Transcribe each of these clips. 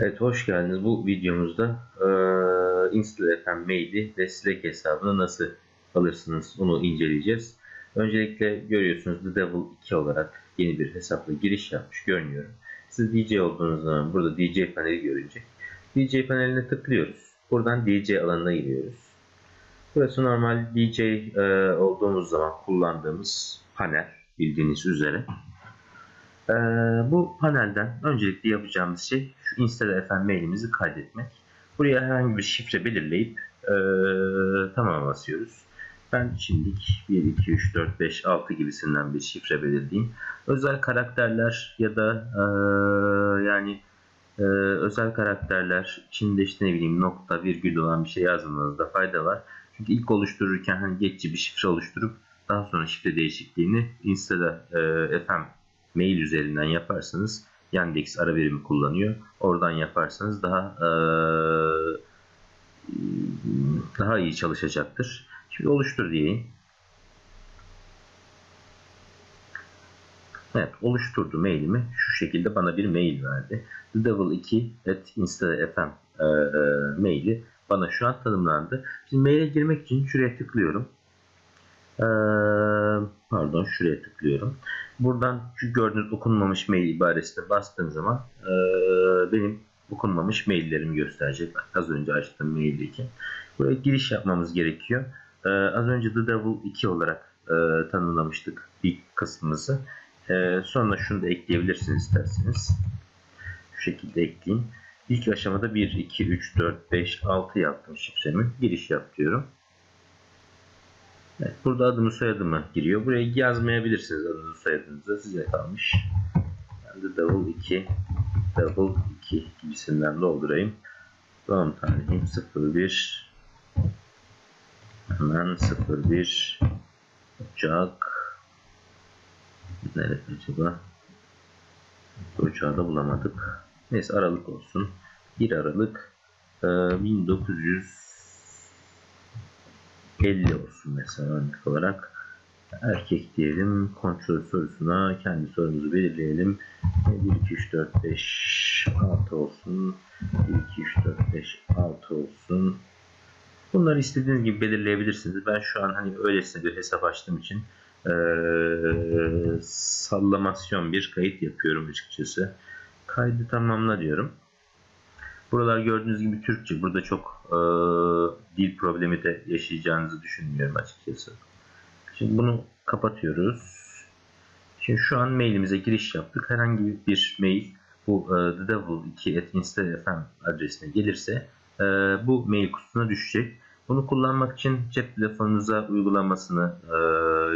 Evet hoş geldiniz. Bu videomuzda e, Install FM maili ve Slack hesabını nasıl alırsınız onu inceleyeceğiz. Öncelikle görüyorsunuz The Devil 2 olarak yeni bir hesapla giriş yapmış görünüyorum. Siz DJ olduğunuz zaman burada DJ paneli görünecek. DJ paneline tıklıyoruz. Buradan DJ alanına giriyoruz. Burası normal DJ e, olduğumuz zaman kullandığımız panel bildiğiniz üzere. Ee, bu panelden öncelikle yapacağımız şey şu install FM mailimizi kaydetmek. Buraya herhangi bir şifre belirleyip e, tamam basıyoruz. Ben şimdilik 1, 2, 3, 4, 5, 6 gibisinden bir şifre belirleyeyim. Özel karakterler ya da e, yani e, özel karakterler içinde işte ne bileyim nokta virgül olan bir şey yazmanızda fayda var. Çünkü ilk oluştururken hani geçici bir şifre oluşturup daha sonra şifre değişikliğini install e, FM mail üzerinden yaparsanız Yandex ara birimi kullanıyor. Oradan yaparsanız daha e, daha iyi çalışacaktır. Şimdi oluştur diyeyim. Evet oluşturdu mailimi. Şu şekilde bana bir mail verdi. The Devil 2 at install.fm e, e, maili bana şu an tanımlandı. Şimdi maile girmek için şuraya tıklıyorum. Pardon şuraya tıklıyorum. Buradan şu gördüğünüz okunmamış mail ibaresine bastığım zaman benim okunmamış maillerim gösterecek. Az önce açtığım maildeki. Buraya giriş yapmamız gerekiyor. Az önce The Devil 2 olarak tanımlamıştık ilk kısmımızı. Sonra şunu da ekleyebilirsiniz isterseniz. Şu şekilde ekleyin. İlk aşamada 1, 2, 3, 4, 5, 6 yaptım şifremi. Giriş yap diyorum. Evet, burada adımı soyadımı giriyor. Buraya yazmayabilirsiniz adınızı soyadınızı. Size kalmış. Ben de double 2 double 2 gibisinden doldurayım. Doğum tarihim 01 hemen 01 Ocak Nerede acaba? Ocağı da bulamadık. Neyse Aralık olsun. 1 Aralık 1900 50 olsun mesela örnek olarak. Erkek diyelim. Kontrol sorusuna kendi sorumuzu belirleyelim. 1, 2, 3, 4, 5, 6 olsun. 1, 2, 3, 4, 5, 6 olsun. Bunları istediğiniz gibi belirleyebilirsiniz. Ben şu an hani öylesine bir hesap açtığım için ee, sallamasyon bir kayıt yapıyorum açıkçası. Kaydı tamamla diyorum. Buralar gördüğünüz gibi Türkçe. Burada çok e, dil problemi de yaşayacağınızı düşünmüyorum açıkçası. Şimdi bunu kapatıyoruz. Şimdi şu an mailimize giriş yaptık. Herhangi bir mail bu e, The Devil 2 at install.fm adresine gelirse e, bu mail kutusuna düşecek. Bunu kullanmak için cep telefonunuza uygulamasını e,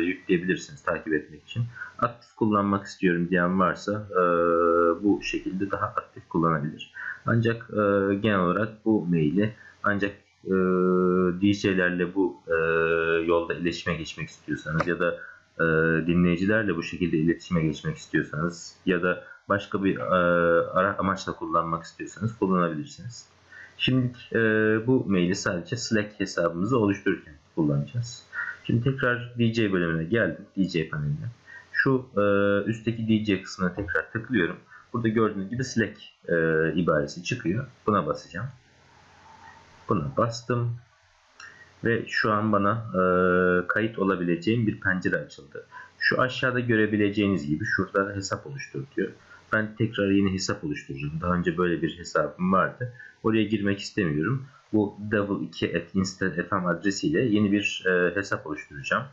yükleyebilirsiniz takip etmek için. Aktif kullanmak istiyorum diyen varsa e, bu şekilde daha aktif kullanabilir. Ancak e, genel olarak bu maili ancak e, DJ'lerle bu e, yolda iletişime geçmek istiyorsanız ya da e, dinleyicilerle bu şekilde iletişime geçmek istiyorsanız ya da başka bir e, amaçla kullanmak istiyorsanız kullanabilirsiniz. Şimdi e, bu maili sadece Slack hesabımızı oluştururken kullanacağız. Şimdi tekrar DJ bölümüne geldim. DJ paneline. Şu e, üstteki DJ kısmına tekrar tıklıyorum. Burada gördüğünüz gibi Slack e, ibaresi çıkıyor. Buna basacağım. Buna bastım. Ve şu an bana e, kayıt olabileceğim bir pencere açıldı. Şu aşağıda görebileceğiniz gibi şurada hesap oluştur diyor. Ben tekrar yeni hesap oluşturacağım. Daha önce böyle bir hesabım vardı. Oraya girmek istemiyorum. Bu double2 at install.fm adresiyle yeni bir e, hesap oluşturacağım.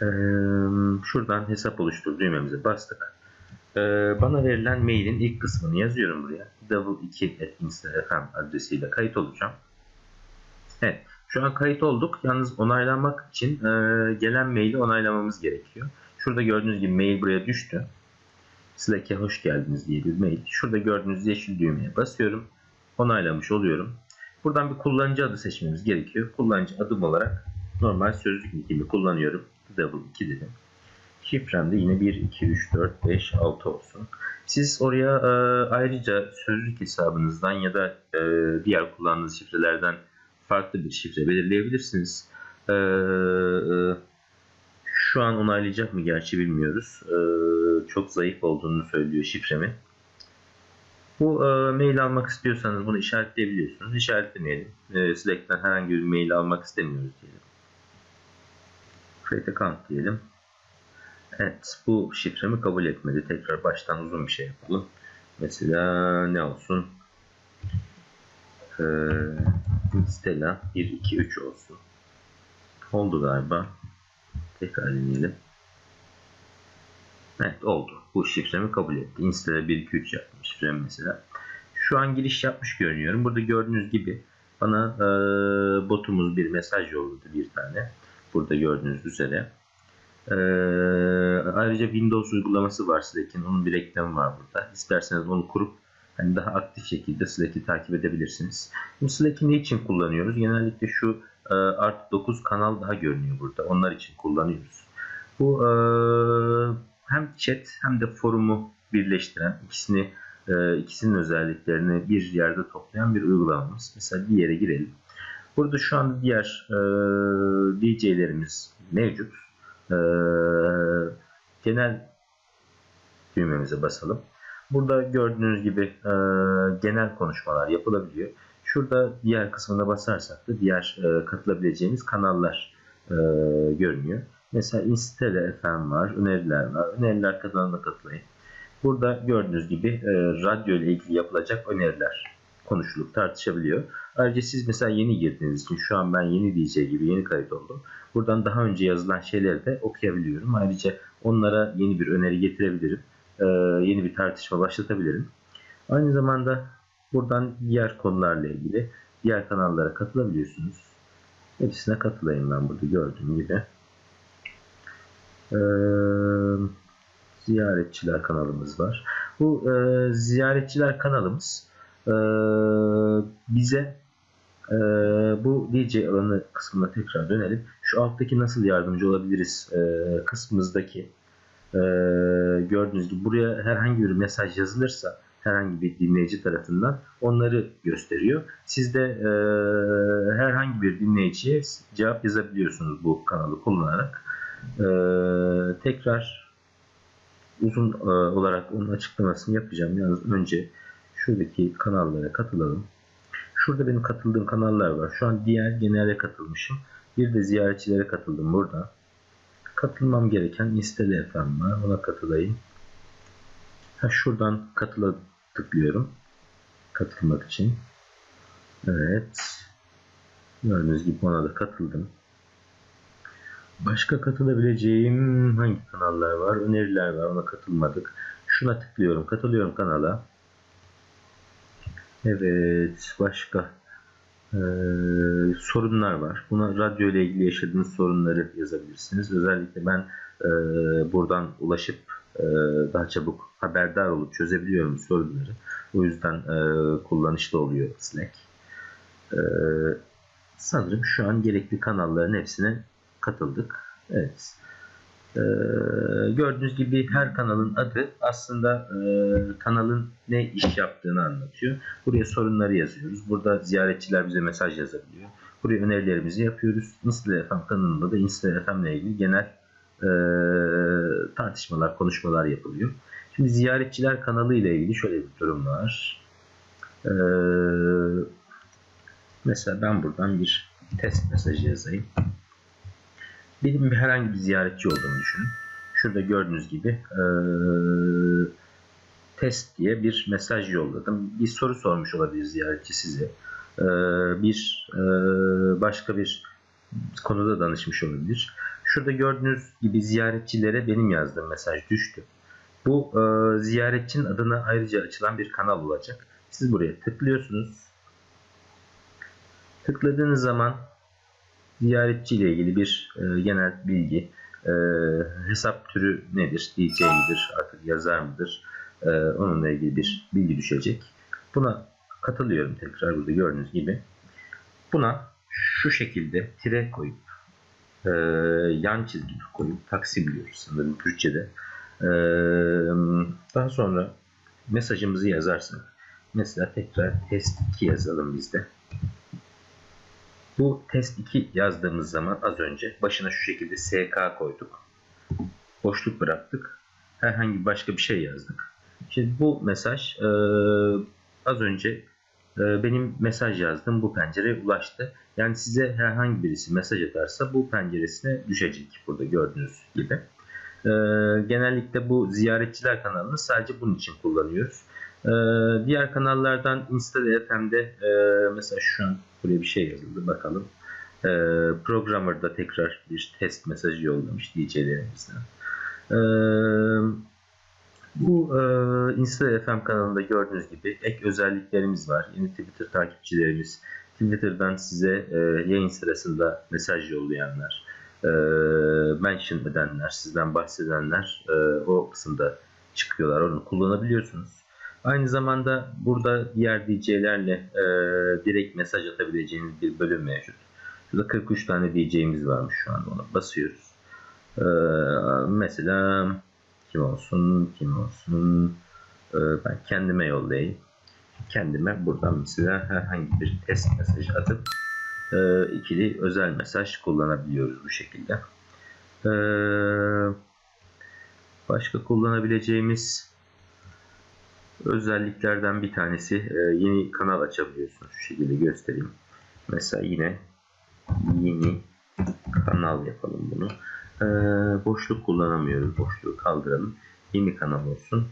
E, şuradan hesap oluştur düğmemize bastık. E, bana verilen mailin ilk kısmını yazıyorum buraya. double2 at install.fm adresiyle kayıt olacağım. Evet. Şu an kayıt olduk. Yalnız onaylanmak için e, gelen maili onaylamamız gerekiyor. Şurada gördüğünüz gibi mail buraya düştü. Slack'e hoş geldiniz diye bir mail. Şurada gördüğünüz yeşil düğmeye basıyorum. Onaylamış oluyorum. Buradan bir kullanıcı adı seçmemiz gerekiyor. Kullanıcı adım olarak normal sözlük nickimi kullanıyorum. Double 2 dedim. Şifrem de yine 1, 2, 3, 4, 5, 6 olsun. Siz oraya e, ayrıca sözlük hesabınızdan ya da e, diğer kullandığınız şifrelerden farklı bir şifre belirleyebilirsiniz. E, e, şu an onaylayacak mı gerçi bilmiyoruz. E, çok zayıf olduğunu söylüyor şifremi. Bu e, mail almak istiyorsanız bunu işaretleyebiliyorsunuz. İşaretlemeyelim. E, Slack'ten herhangi bir mail almak istemiyoruz diyelim. Create account diyelim. Evet bu şifremi kabul etmedi. Tekrar baştan uzun bir şey yapalım. Mesela ne olsun? Ee, Stella 1, 2, 3 olsun. Oldu galiba. Tekrar deneyelim. Evet oldu. Bu şifremi kabul etti. Insta'da 1, 2, 3 yaptım şifremi mesela. Şu an giriş yapmış görünüyorum. Burada gördüğünüz gibi bana e, botumuz bir mesaj yolladı bir tane. Burada gördüğünüz üzere. Ee, ayrıca Windows uygulaması var Slack'in. Onun bir reklamı var burada. İsterseniz onu kurup hani daha aktif şekilde Slack'i takip edebilirsiniz. Şimdi Slack'i ne için kullanıyoruz? Genellikle şu e, artı 9 kanal daha görünüyor burada. Onlar için kullanıyoruz. Bu e, hem chat hem de forumu birleştiren ikisini e, ikisinin özelliklerini bir yerde toplayan bir uygulamamız. Mesela bir yere girelim. Burada şu anda diğer e, DJ'lerimiz mevcut. E, genel düğmemize basalım. Burada gördüğünüz gibi e, genel konuşmalar yapılabiliyor. Şurada diğer kısmına basarsak da diğer e, katılabileceğimiz kanallar e, görünüyor. Mesela Instele FM var, öneriler var. Öneriler kanalına katılayın. Burada gördüğünüz gibi e, radyo ile ilgili yapılacak öneriler konuşulup tartışabiliyor. Ayrıca siz mesela yeni girdiğiniz için şu an ben yeni DJ gibi yeni kayıt oldum. Buradan daha önce yazılan şeyleri de okuyabiliyorum. Ayrıca onlara yeni bir öneri getirebilirim. Ee, yeni bir tartışma başlatabilirim. Aynı zamanda buradan diğer konularla ilgili diğer kanallara katılabiliyorsunuz. Hepsine katılayım ben burada gördüğüm gibi. Ee, ziyaretçiler kanalımız var. Bu e, ziyaretçiler kanalımız e, bize e, bu DJ alanı kısmına tekrar dönelim. Şu alttaki nasıl yardımcı olabiliriz e, kısmımızdaki e, gördüğünüz gibi buraya herhangi bir mesaj yazılırsa herhangi bir dinleyici tarafından onları gösteriyor. Siz de e, herhangi bir dinleyiciye cevap yazabiliyorsunuz bu kanalı kullanarak. E, tekrar uzun e, olarak onun açıklamasını yapacağım. Yalnız önce şuradaki kanallara katılalım. Şurada benim katıldığım kanallar var. Şu an diğer genele katılmışım. Bir de ziyaretçilere katıldım burada. Katılmam gereken Install FM var. Ona katılayım. Ha, şuradan katıla tıklıyorum. Katılmak için. Evet. Gördüğünüz gibi ona da katıldım. Başka katılabileceğim hangi kanallar var? Öneriler var. Ona katılmadık. Şuna tıklıyorum. Katılıyorum kanala. Evet. Başka ee, sorunlar var. Buna radyo ile ilgili yaşadığınız sorunları yazabilirsiniz. Özellikle ben e, buradan ulaşıp e, daha çabuk haberdar olup çözebiliyorum sorunları. O yüzden e, kullanışlı oluyor Slack. E, sanırım şu an gerekli kanalların hepsine katıldık. Evet. Gördüğünüz gibi her kanalın adı aslında kanalın ne iş yaptığını anlatıyor. Buraya sorunları yazıyoruz. Burada ziyaretçiler bize mesaj yazabiliyor. Buraya önerilerimizi yapıyoruz. Insta FM kanalında da Insta FM ile ilgili genel e, tartışmalar, konuşmalar yapılıyor. Şimdi ziyaretçiler kanalı ile ilgili şöyle bir durum var. E, mesela ben buradan bir test mesajı yazayım. Benim bir herhangi bir ziyaretçi olduğunu düşünün. Şurada gördüğünüz gibi e, test diye bir mesaj yolladım. Bir soru sormuş olabilir ziyaretçi size. E, bir e, başka bir konuda danışmış olabilir. Şurada gördüğünüz gibi ziyaretçilere benim yazdığım mesaj düştü. Bu e, ziyaretçinin adına ayrıca açılan bir kanal olacak. Siz buraya tıklıyorsunuz. Tıkladığınız zaman ziyaretçi ile ilgili bir e, genel bilgi, e, hesap türü nedir, DJ midir, artık yazar mıdır, e, onunla ilgili bir bilgi düşecek. Buna katılıyorum tekrar burada gördüğünüz gibi. Buna şu şekilde tire koyup, e, yan çizgi koyup taksimliyoruz sanırım Türkçe'de. E, daha sonra mesajımızı yazarsak, mesela tekrar test 2 yazalım bizde. Bu test 2 yazdığımız zaman az önce başına şu şekilde SK koyduk. Boşluk bıraktık. Herhangi başka bir şey yazdık. Şimdi bu mesaj e, az önce benim mesaj yazdığım bu pencereye ulaştı. Yani size herhangi birisi mesaj atarsa bu penceresine düşecek burada gördüğünüz gibi. E, genellikle bu ziyaretçiler kanalını sadece bunun için kullanıyoruz. E, diğer kanallardan Insta FM'de e, mesela şu an buraya bir şey yazıldı bakalım. Programmer'da tekrar bir test mesajı yollamış DJ'lerimizden. Bu e, Insta FM kanalında gördüğünüz gibi ek özelliklerimiz var. Yeni Twitter takipçilerimiz, Twitter'dan size e, yayın sırasında mesaj yollayanlar, e, mention edenler, sizden bahsedenler e, o kısımda çıkıyorlar. Onu kullanabiliyorsunuz. Aynı zamanda burada diğer DJ'lerle e, direkt mesaj atabileceğiniz bir bölüm mevcut. Şurada 43 tane DJ'miz varmış şu anda ona basıyoruz. E, mesela kim olsun, kim olsun. E, ben kendime yollayayım. Kendime buradan mesela herhangi bir test mesajı atıp e, ikili özel mesaj kullanabiliyoruz bu şekilde. E, başka kullanabileceğimiz özelliklerden bir tanesi e, yeni kanal açabiliyorsunuz. Şu şekilde göstereyim. Mesela yine yeni kanal yapalım bunu. E, boşluk kullanamıyoruz. Boşluğu kaldıralım. Yeni kanal olsun.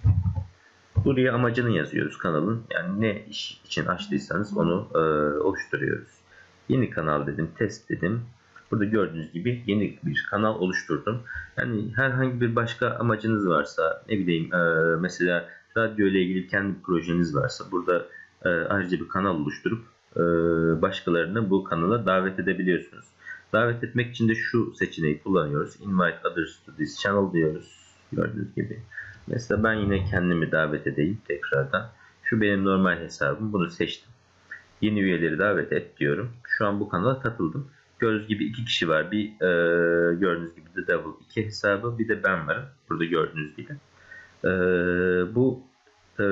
Buraya amacını yazıyoruz kanalın. Yani ne iş için açtıysanız onu e, oluşturuyoruz. Yeni kanal dedim, test dedim. Burada gördüğünüz gibi yeni bir kanal oluşturdum. Yani herhangi bir başka amacınız varsa ne bileyim e, mesela radyo ile ilgili kendi projeniz varsa burada e, ayrıca bir kanal oluşturup e, başkalarını bu kanala davet edebiliyorsunuz. Davet etmek için de şu seçeneği kullanıyoruz. Invite others to this channel diyoruz. Gördüğünüz gibi. Mesela ben yine kendimi davet edeyim tekrardan. Şu benim normal hesabım. Bunu seçtim. Yeni üyeleri davet et diyorum. Şu an bu kanala katıldım. Gördüğünüz gibi iki kişi var. Bir e, gördüğünüz gibi The Devil iki hesabı. Bir de ben varım. Burada gördüğünüz gibi. E, bu e,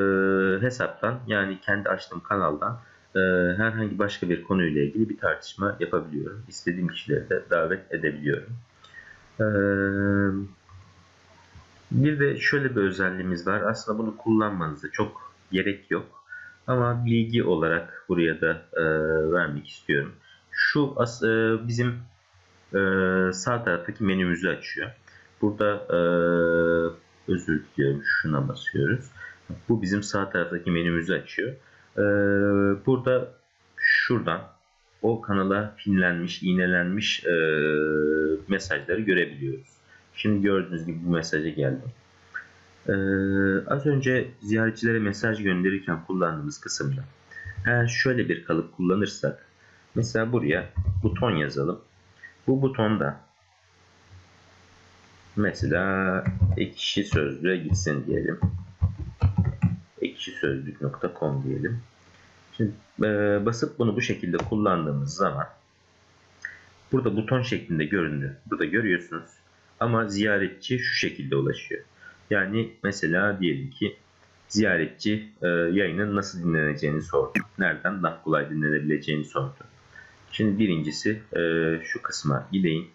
hesaptan yani kendi açtığım kanaldan e, herhangi başka bir konuyla ilgili bir tartışma yapabiliyorum. İstediğim kişileri de davet edebiliyorum. E, bir de şöyle bir özelliğimiz var. Aslında bunu kullanmanıza çok gerek yok. Ama bilgi olarak buraya da e, vermek istiyorum. Şu e, bizim e, sağ taraftaki menümüzü açıyor. Burada özür diliyorum şuna basıyoruz. Bu bizim sağ taraftaki menümüzü açıyor. E, burada şuradan o kanala pinlenmiş, iğnelenmiş e, mesajları görebiliyoruz. Şimdi gördüğünüz gibi bu mesaja geldim. Ee, az önce ziyaretçilere mesaj gönderirken kullandığımız kısımda eğer şöyle bir kalıp kullanırsak mesela buraya buton yazalım. Bu butonda mesela ekşi sözlüğe gitsin diyelim. ekşisözlük.com diyelim. Şimdi e, basıp bunu bu şekilde kullandığımız zaman burada buton şeklinde göründü. Burada görüyorsunuz. Ama ziyaretçi şu şekilde ulaşıyor. Yani mesela diyelim ki ziyaretçi e, yayının nasıl dinleneceğini sordu. Nereden daha kolay dinlenebileceğini sordu. Şimdi birincisi e, şu kısma gideyim.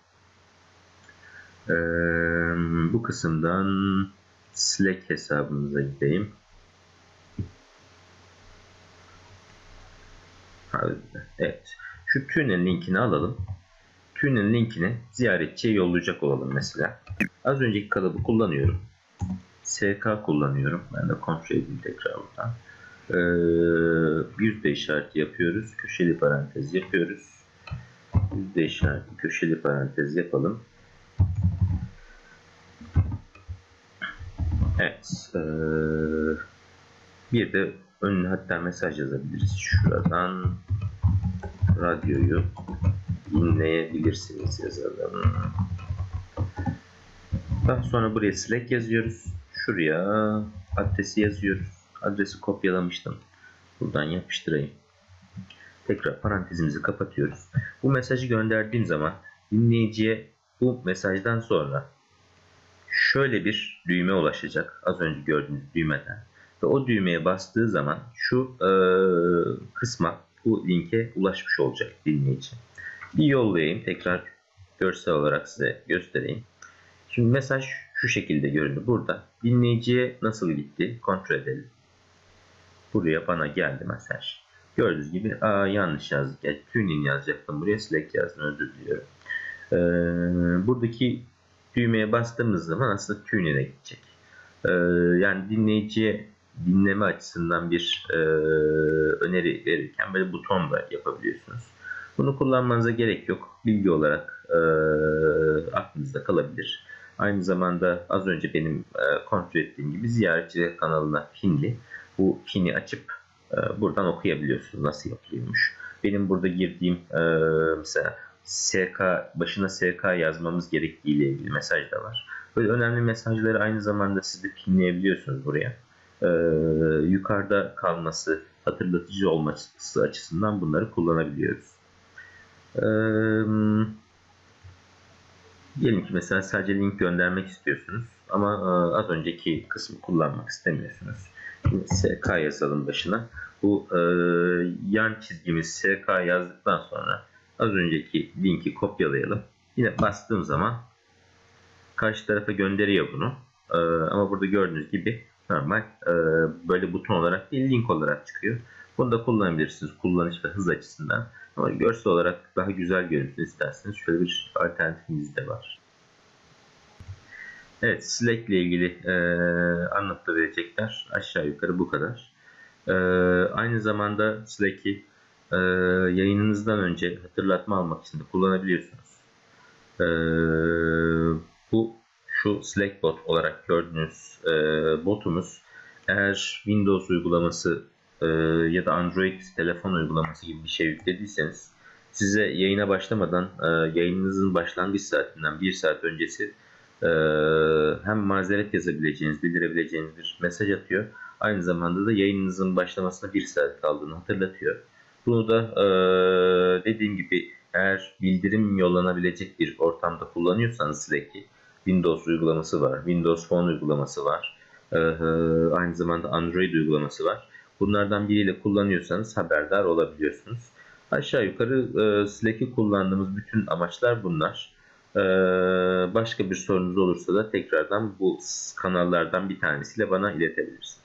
E, bu kısımdan Slack hesabımıza gideyim. Evet. Şu tünen linkini alalım. Tünen linkini ziyaretçiye yollayacak olalım mesela. Az önceki kalıbı kullanıyorum. SK kullanıyorum. Ben de kontrol edeyim tekrar buradan. Ee, yüzde işareti yapıyoruz. Köşeli parantez yapıyoruz. Yüzde işareti köşeli parantez yapalım. Evet. Ee, bir de önüne hatta mesaj yazabiliriz. Şuradan radyoyu dinleyebilirsiniz yazalım. Daha sonra buraya Slack yazıyoruz. Şuraya adresi yazıyoruz. Adresi kopyalamıştım. Buradan yapıştırayım. Tekrar parantezimizi kapatıyoruz. Bu mesajı gönderdiğim zaman dinleyiciye bu mesajdan sonra şöyle bir düğme ulaşacak. Az önce gördüğünüz düğmeden. Ve o düğmeye bastığı zaman şu e, kısma bu linke ulaşmış olacak dinleyici. Bir yollayayım. Tekrar görsel olarak size göstereyim. Şimdi mesaj şu şekilde göründü. Burada dinleyiciye nasıl gitti kontrol edelim. Buraya bana geldi mesaj. Gördüğünüz gibi aa, yanlış yazdık. Yani tuning yazacaktım. Buraya select yazdım. Özür diliyorum. Ee, buradaki düğmeye bastığımız zaman aslında tuning'e gidecek. Ee, yani dinleyiciye dinleme açısından bir e, öneri verirken böyle buton da yapabiliyorsunuz. Bunu kullanmanıza gerek yok. Bilgi olarak e, aklınızda kalabilir. Aynı zamanda az önce benim e, kontrol ettiğim gibi ziyaretçiler kanalına pinli. Bu pini açıp e, buradan okuyabiliyorsunuz nasıl yapılıyormuş. Benim burada girdiğim e, mesela SK başına SK yazmamız gerektiği ile ilgili mesaj da var. Böyle önemli mesajları aynı zamanda siz de pinleyebiliyorsunuz buraya. Ee, yukarıda kalması, hatırlatıcı olması açısından bunları kullanabiliyoruz. Ee, diyelim ki mesela sadece link göndermek istiyorsunuz ama e, az önceki kısmı kullanmak istemiyorsunuz. Şimdi SK yazalım başına. Bu e, yan çizgimiz SK yazdıktan sonra az önceki linki kopyalayalım. Yine bastığım zaman karşı tarafa gönderiyor bunu. Ee, ama burada gördüğünüz gibi normal e, böyle buton olarak değil link olarak çıkıyor. Bunu da kullanabilirsiniz kullanış ve hız açısından. Ama görsel olarak daha güzel görünsün isterseniz şöyle bir alternatifimiz de var. Evet Slack ile ilgili e, anlatabilecekler aşağı yukarı bu kadar. E, aynı zamanda Slack'i e, yayınınızdan önce hatırlatma almak için de kullanabiliyorsunuz. E, bu şu Slack bot olarak gördüğünüz e, botumuz eğer Windows uygulaması e, ya da Android telefon uygulaması gibi bir şey yüklediyseniz size yayına başlamadan e, yayınınızın başlangıç saatinden bir saat öncesi e, hem mazeret yazabileceğiniz, bildirebileceğiniz bir mesaj atıyor. Aynı zamanda da yayınınızın başlamasına bir saat kaldığını hatırlatıyor. Bunu da e, dediğim gibi eğer bildirim yollanabilecek bir ortamda kullanıyorsanız Slack'i Windows uygulaması var, Windows Phone uygulaması var, aynı zamanda Android uygulaması var. Bunlardan biriyle kullanıyorsanız haberdar olabiliyorsunuz. Aşağı yukarı e, Slack'i kullandığımız bütün amaçlar bunlar. Başka bir sorunuz olursa da tekrardan bu kanallardan bir tanesiyle bana iletebilirsiniz.